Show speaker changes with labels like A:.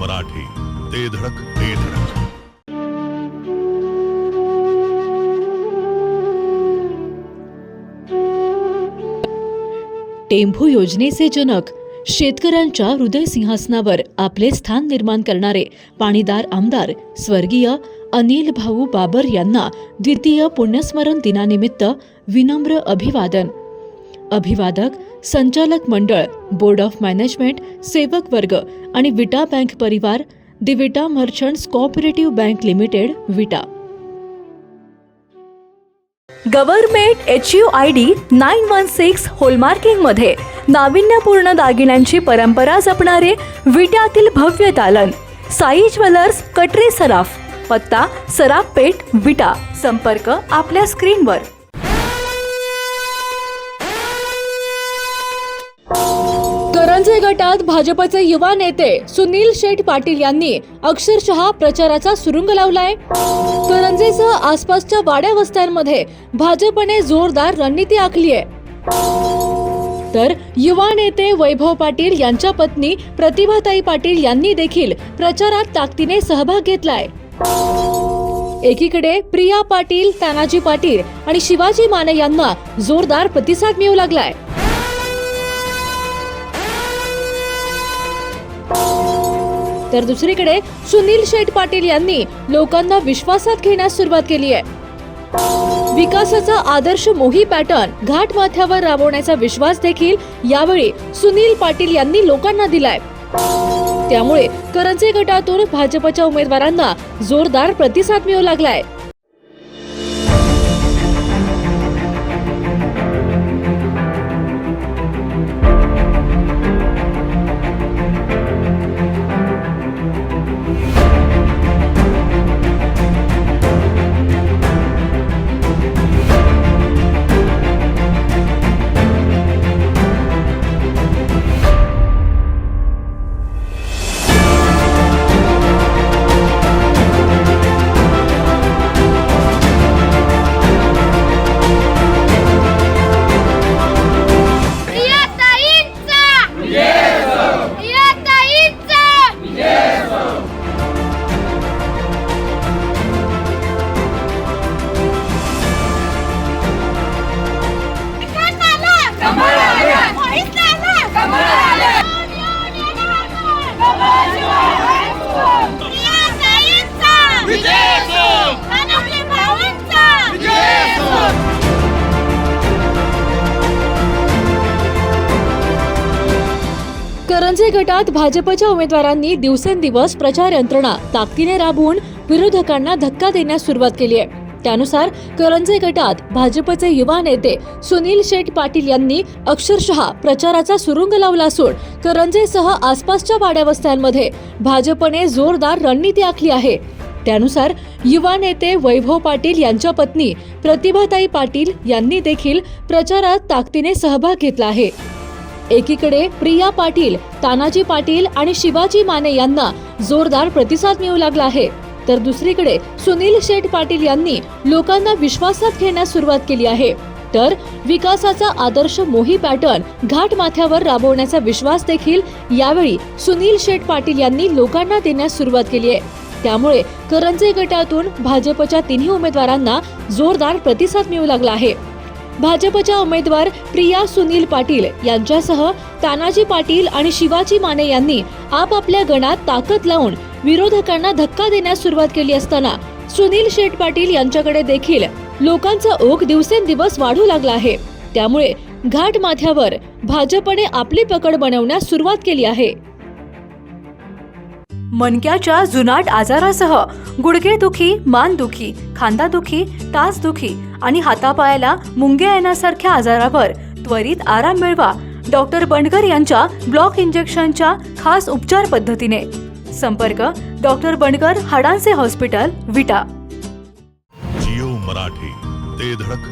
A: मराठी ते धडक ते धडक.
B: टेंभू योजनेचे जनक शेतकऱ्यांच्या हृदय सिंहासनावर आपले स्थान निर्माण करणारे पाणीदार आमदार स्वर्गीय अनिल भाऊ बाबर यांना द्वितीय पुण्यस्मरण दिनानिमित्त विनम्र अभिवादन. अभिवादक संचालक मंडळ बोर्ड ऑफ मॅनेजमेंट सेवक वर्ग आणि विटा बँक परिवार the Vita merchants cooperative bank limited Vita.
C: Government H U I D nine one six होलमार्किंगमध्ये नाविन्यपूर्ण दागिन्यांची परंपरा जपणारे विट्यातील भव्य दालन साई ज्वेलर्स कटरे सराफ पत्ता सराफ पेठ विटा संपर्क आपल्या स्क्रीनवर.
B: करंजे गटात भाजपचे युवा नेते सुनील शेठ पाटील यांनी अक्षरशः प्रचाराचा सुरुंग लावलाय. करंजेसह आसपासच्या वाड्या वस्त्यांमध्ये भाजपने जोरदार रणनीती आखली आहे तर युवा नेते वैभव पाटील यांच्या पत्नी प्रतिभाताई पाटील यांनी देखील प्रचारात ताकदीने सहभाग घेतलाय. एकीकडे प्रिया पाटील तानाजी पाटील आणि शिवाजी माने यांना जोरदार प्रतिसाद मिळू लागलाय. तर दुसरीकडे सुनील शेठ पाटील यांनी लोकांना विश्वासात घेण्यास सुरुवात केली आहे. विकासाचा आदर्श मोही पॅटर्न घाट माथ्यावर राबवण्याचा विश्वास देखील यावेळी सुनील पाटील यांनी लोकांना दिलाय. त्यामुळे करंजे गटातून भाजपच्या उमेदवारांना जोरदार प्रतिसाद मिळू लागलाय. करंजे गटात भाजपच्या उमेदवारांनी दिवसेंदिवस प्रचार यंत्रणा ताकदीने राबवून विरोधकांना धक्का देण्यास सुरुवात केली आहे. त्यानुसार करंजे गटात भाजपचे युवा नेते सुनील शेठ पाटील यांनी अक्षरशः प्रचाराचा सुरुंग लावला असून करंजेसह आसपासच्या वाड्यावस्त्यांमध्ये भाजपने जोरदार रणनीती आखली आहे. त्यानुसार युवा नेते वैभव पाटील यांच्या पत्नी प्रतिभाताई पाटील यांनी देखील प्रचारात ताकदीने सहभाग घेतला आहे. एकीकडे प्रिया पाटील तानाजी पाटील आणि शिवाजी माने यांना जोरदार प्रतिसाद मिळू लागला आहे. तर दुसरीकडे सुनील शेठ पाटील यांनी लोकांना विश्वासात घेण्यास सुरुवात केली आहे. तर विकासाचा आदर्श मोही पॅटर्न घाट माथ्यावर राबवण्याचा विश्वास देखील यावेळी सुनील शेठ पाटील यांनी लोकांना देण्यास सुरुवात केली आहे. त्यामुळे करंजे गटातून भाजपच्या तिन्ही उमेदवारांना जोरदार प्रतिसाद मिळू लागला आहे. भाजपच्या उमेदवार प्रिया सुनील पाटील यांच्यासह तानाजी पाटील आणि शिवाजी माने यांनी आपापल्या गणात ताकद लावून विरोधकांना धक्का देण्यास सुरुवात केली असताना सुनील शेठ पाटील यांच्याकडे देखील लोकांचा ओघ दिवसेंदिवस वाढू लागला आहे. त्यामुळे घाट माथ्यावर भाजपने आपली पकड बनवण्यास सुरुवात केली आहे.
C: मणक्याच्या जुनाट आजारासह गुडघेदुखी मानदुखी खांदादुखी तासदुखी आणि हातापायाला मुंग्या येण्यासारख्या आजारावर त्वरित आराम मिळवा डॉक्टर बंडगर यांच्या ब्लॉक इंजेक्शनच्या खास उपचार पद्धतीने. संपर्क डॉक्टर बंडगर हाडांचे हॉस्पिटल विटा.
A: जिओ मराठी ते धडक.